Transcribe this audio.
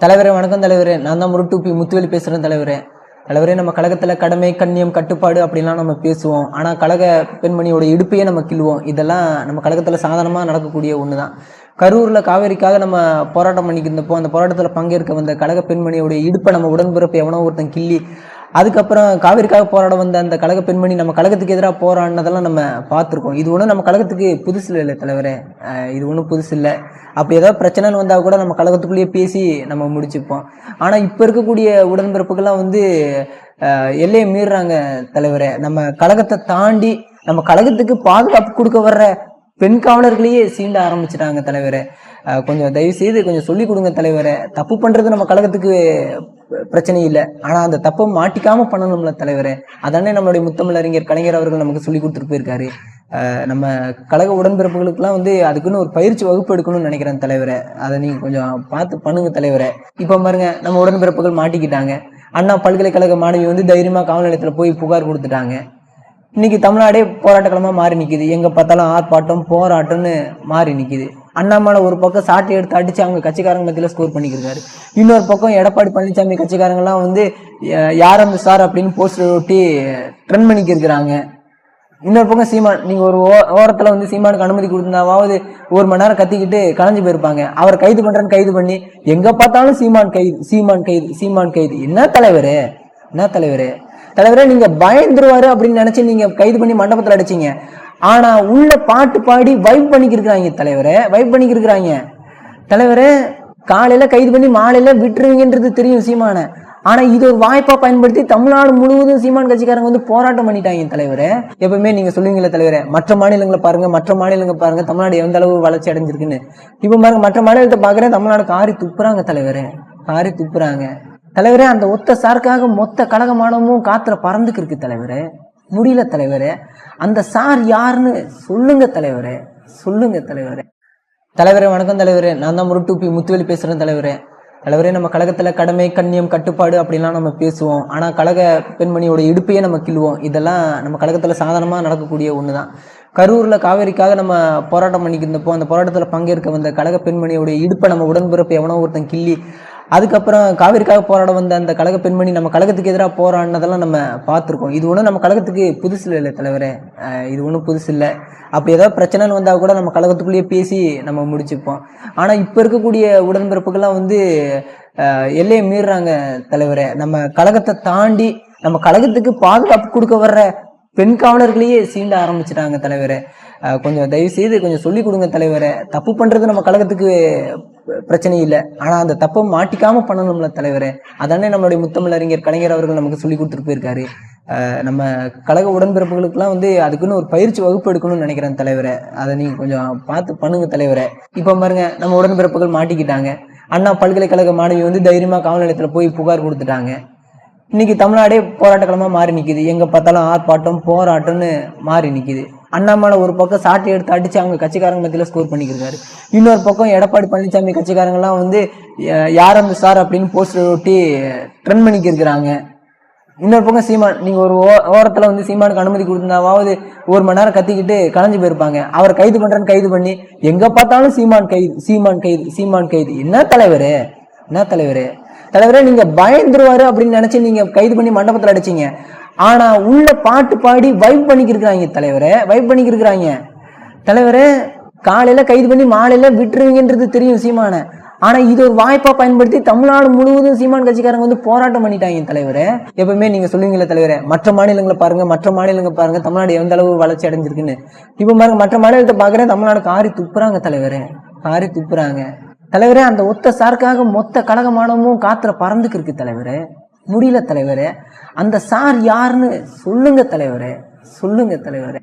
தலைவரே வணக்கம் தலைவரே. நான் தான் முருட்டூப்பி முத்துவேலி பேசுகிறேன் தலைவரே. தலைவரே நம்ம கழகத்தில் கடமை கண்ணியம் கட்டுப்பாடு அப்படிலாம் நம்ம பேசுவோம். ஆனால் கழக பெண்மணியோட இடுப்பையே நம்ம கிள்வோம் இதெல்லாம் நம்ம கழகத்தில் சாதாரணமாக நடக்கக்கூடிய ஒன்று தான் கரூரில் காவேரிக்காக நம்ம போராட்டம் பண்ணிக்கிருந்தப்போ அந்த போராட்டத்தில் பங்கேற்க வந்த கழக பெண்மணியோட இடுப்பை நம்ம உடன்பிறப்பு எவனோ ஒருத்தன் கிள்ளி அதுக்கப்புறம் காவிரிக்காக போராட வந்த அந்த கழக பெண்மணி நம்ம கழகத்துக்கு எதிராக போராடினதெல்லாம் நம்ம பார்த்துருக்கோம். இது ஒன்றும் நம்ம கழகத்துக்கு புதுசு இல்லை தலைவரே. இது ஒன்றும் புதுசு இல்லை. அப்படி ஏதாவது பிரச்சனைன்னு வந்தால் கூட நம்ம கழகத்துக்குள்ளேயே பேசி நம்ம முடிச்சுப்போம். ஆனால் இப்போ இருக்கக்கூடிய உடன்பிறப்புகள்லாம் வந்து எல்லையை மீறுறாங்க தலைவரே. நம்ம கழகத்தை தாண்டி நம்ம கழகத்துக்கு பாதுகாப்பு கொடுக்க வர்ற பெண் காவலர்களையே சீண்ட ஆரம்பிச்சிட்டாங்க தலைவரை. கொஞ்சம் தயவு செய்து கொஞ்சம் சொல்லி கொடுங்க தலைவரை. தப்பு பண்றது நம்ம கழகத்துக்கு பிரச்சனை இல்லை. ஆனா அந்த தப்பை மாட்டிக்காம பண்ணணும்ல தலைவரை. அதானே நம்மளுடைய முத்தமிழ் அறிஞர் கலைஞர் அவர்கள் நமக்கு சொல்லி கொடுத்துட்டு போயிருக்காரு. நம்ம கழக உடன்பிறப்புகளுக்கெல்லாம் வந்து அதுக்குன்னு ஒரு பயிற்சி வகுப்பு எடுக்கணும்னு நினைக்கிறேன் தலைவரை. அதை நீங்க கொஞ்சம் பார்த்து பண்ணுங்க தலைவரை. இப்போ பாருங்க நம்ம உடன்பிறப்புகள் மாட்டிக்கிட்டாங்க. அண்ணா பல்கலைக்கழக மாணவி வந்து தைரியமா காவல் நிலையத்துல போய் புகார் கொடுத்துட்டாங்க. இன்னைக்கு தமிழ்நாடே போராட்டக்களமாக மாறி நிற்கிது எங்கே பார்த்தாலும் ஆர்ப்பாட்டம் போராட்டம்னு மாறி நிற்கிது அண்ணாமலை ஒரு பக்கம் சாட்டை எடுத்து அடித்து அவங்க கட்சிக்காரங்க மத்தியில் ஸ்கோர் பண்ணிக்கிருக்காரு. இன்னொரு பக்கம் எடப்பாடி பழனிசாமி கட்சிக்காரங்கெல்லாம் வந்து யார் அந்த சார் அப்படின்னு போஸ்டர் ஒட்டி ட்ரெண்ட் பண்ணிக்கிருக்கிறாங்க. இன்னொரு பக்கம் சீமான் நீங்கள் ஒரு ஓ- ஓரத்தில் வந்து சீமானுக்கு அனுமதி கொடுத்துருந்தாவது ஒரு மணி நேரம் கத்திக்கிட்டு கலைஞ்சு போயிருப்பாங்க. அவர் கைது பண்ணுறேன்னு கைது பண்ணி எங்கே பார்த்தாலும் சீமான் கைது சீமான் கைது சீமான் கைது. என்ன தலைவர்? என்ன தலைவர்? தலைவரே நீங்க பயந்துருவாரு அப்படின்னு நினைச்சு நீங்க கைது பண்ணி மண்டபத்துல அடிச்சீங்க. ஆனா உள்ள பாட்டு பாடி வைப் பண்ணிக்கிருக்கிறாங்க தலைவரே வைப் பண்ணிக்கிருக்கிறாங்க. தலைவரே காலையில கைது பண்ணி மாலையில விட்டுருவீங்கன்றது தெரியும் சீமான. ஆனா இது ஒரு வாய்ப்பா பயன்படுத்தி தமிழ்நாடு முழுவதும் சீமான் கட்சிக்காரங்க வந்து போராட்டம் பண்ணிட்டாங்க தலைவரே. எப்பவுமே நீங்க சொல்லுவீங்களே தலைவரே மற்ற மாநிலங்களை பாருங்க மற்ற மாநிலங்களை பாருங்க தமிழ்நாடு எந்த அளவு வளர்ச்சி அடைஞ்சிருக்குன்னு. இப்ப பாருங்க மற்ற மாநிலத்தை பாக்குறேன் தமிழ்நாடு காரி துப்புறாங்க தலைவரே காரி துப்புறாங்க. தலைவரே அந்த ஒத்த சாருக்காக மொத்த கழகமானமும் காத்துல பறந்துக்கு இருக்கு தலைவரே. முடியல தலைவரே. அந்த சார் யாருன்னு சொல்லுங்க தலைவரே. சொல்லுங்க தலைவரே. தலைவரே வணக்கம் தலைவரே. நான் தான் முருட்டுப்பி முத்துவேலி பேசுகிறேன் தலைவரே. தலைவரே நம்ம கழகத்தில் கடமை கண்ணியம் கட்டுப்பாடு அப்படிலாம் நம்ம பேசுவோம். ஆனால் கழக பெண்மணியோட இடுப்பையே நம்ம கிள்வோம் இதெல்லாம் நம்ம கழகத்தில் சாதாரணமாக நடக்கக்கூடிய ஒன்று தான் கரூரில் காவேரிக்காக நம்ம போராட்டம் பண்ணிக்கிருந்தப்போ அந்த போராட்டத்தில் பங்கேற்க வந்த கழக பெண்மணியோடைய இடுப்பை நம்ம உடன்பிறப்பு எவனோ ஒருத்தன் கிள்ளி அதுக்கப்புறம் காவிரிக்காக போராட வந்த அந்த கழக பெண்மணி நம்ம கழகத்துக்கு எதிராக போராடினதெல்லாம் நம்ம பார்த்துருக்கோம். இது ஒன்றும் நம்ம கழகத்துக்கு புதுசு இல்லை தலைவரே. இது ஒன்றும் புதுசு இல்லை. அப்படி ஏதாவது பிரச்சனைன்னு வந்தால் கூட நம்ம கழகத்துக்குள்ளேயே பேசி நம்ம முடிச்சுப்போம். ஆனால் இப்போ இருக்கக்கூடிய உடன்பிறப்புகள்லாம் வந்து எல்லையை மீறுறாங்க தலைவரே. நம்ம கழகத்தை தாண்டி நம்ம கழகத்துக்கு பாதுகாப்பு கொடுக்க வர்ற பெண் காவலர்களையே சீண்ட ஆரம்பிச்சிட்டாங்க தலைவரை. கொஞ்சம் தயவு செய்து கொஞ்சம் சொல்லி கொடுங்க தலைவரை. தப்பு பண்றது நம்ம கழகத்துக்கு பிரச்சனை இல்லை. ஆனா அந்த தப்பை மாட்டிக்காம பண்ணணும்ல தலைவரை. அதானே நம்மளுடைய முத்தமிழ் அறிஞர் கலைஞர் அவர்கள் நமக்கு சொல்லி கொடுத்துட்டு போயிருக்காரு. நம்ம கழக உடன்பிறப்புகளுக்குலாம் வந்து அதுக்குன்னு ஒரு பயிற்சி வகுப்பு எடுக்கணும்னு நினைக்கிறேன் தலைவரை. அதை நீங்க கொஞ்சம் பார்த்து பண்ணுங்க தலைவரை. இப்போ பாருங்க நம்ம உடன்பிறப்புகள் மாட்டிக்கிட்டாங்க. அண்ணா பல்கலைக்கழக மாணவி வந்து தைரியமா காவல் நிலையத்துல போய் புகார் கொடுத்துட்டாங்க. இன்னைக்கு தமிழ்நாடே போராட்டக்களமாக மாறி நிற்கிது எங்கே பார்த்தாலும் ஆர்ப்பாட்டம் போராட்டம்னு மாறி நிற்கிது அண்ணாமலை ஒரு பக்கம் சாட்டை எடுத்து அடிச்சு அவங்க கட்சிக்காரங்க மத்தியில் ஸ்கோர் பண்ணிக்கிருக்காரு. இன்னொரு பக்கம் எடப்பாடி பழனிசாமி கட்சிக்காரங்கெல்லாம் வந்து யார் அந்த சார் அப்படின்னு போஸ்டர் ஒட்டி ட்ரெண்ட் பண்ணிக்கிருக்கிறாங்க. இன்னொரு பக்கம் சீமான் நீங்கள் ஒரு ஓ- ஓரத்தில் வந்து சீமானுக்கு அனுமதி கொடுத்துருந்தாவது ஒரு மணி நேரம் கத்திக்கிட்டு கலைஞ்சு போயிருப்பாங்க. அவர் கைது பண்ணுறேன்னு கைது பண்ணி எங்கே பார்த்தாலும் சீமான் கைது சீமான் கைது சீமான் கைது. என்ன தலைவர்? என்ன தலைவர்? தலைவரே நீங்க பயந்துருவாரு அப்படின்னு நினைச்சு நீங்க கைது பண்ணி மண்டபத்துல அடிச்சீங்க. ஆனா உள்ள பாட்டு பாடி வைப் பண்ணிக்கிருக்கிறாங்க தலைவரே வைப் பண்ணிக்கிருக்கிறாங்க. தலைவரே காலையில கைது பண்ணி மாலையில விட்டுருவீங்கன்றது தெரியும் சீமான. ஆனா இது ஒரு வாய்ப்பா பயன்படுத்தி தமிழ்நாடு முழுவதும் சீமான் கட்சிக்காரங்க வந்து போராட்டம் பண்ணிட்டாங்க தலைவரே. எப்பவுமே நீங்க சொல்லுவீங்களே தலைவரே மற்ற மாநிலங்களை பாருங்க மற்ற மாநிலங்களை பாருங்க தமிழ்நாடு எந்த அளவு வளர்ச்சி அடைஞ்சிருக்குன்னு. இப்ப பாருங்க மற்ற மாநிலத்தை பாக்குறேன் தமிழ்நாடு காரி துப்புறாங்க தலைவரே காரி துப்புறாங்க. தலைவரே அந்த ஒத்த சாருக்காக மொத்த கழகமானமும் காத்துல பறந்துக்கு இருக்கு தலைவரே. முடியல தலைவரே. அந்த சார் யாருன்னு சொல்லுங்க தலைவரே. சொல்லுங்க தலைவரே.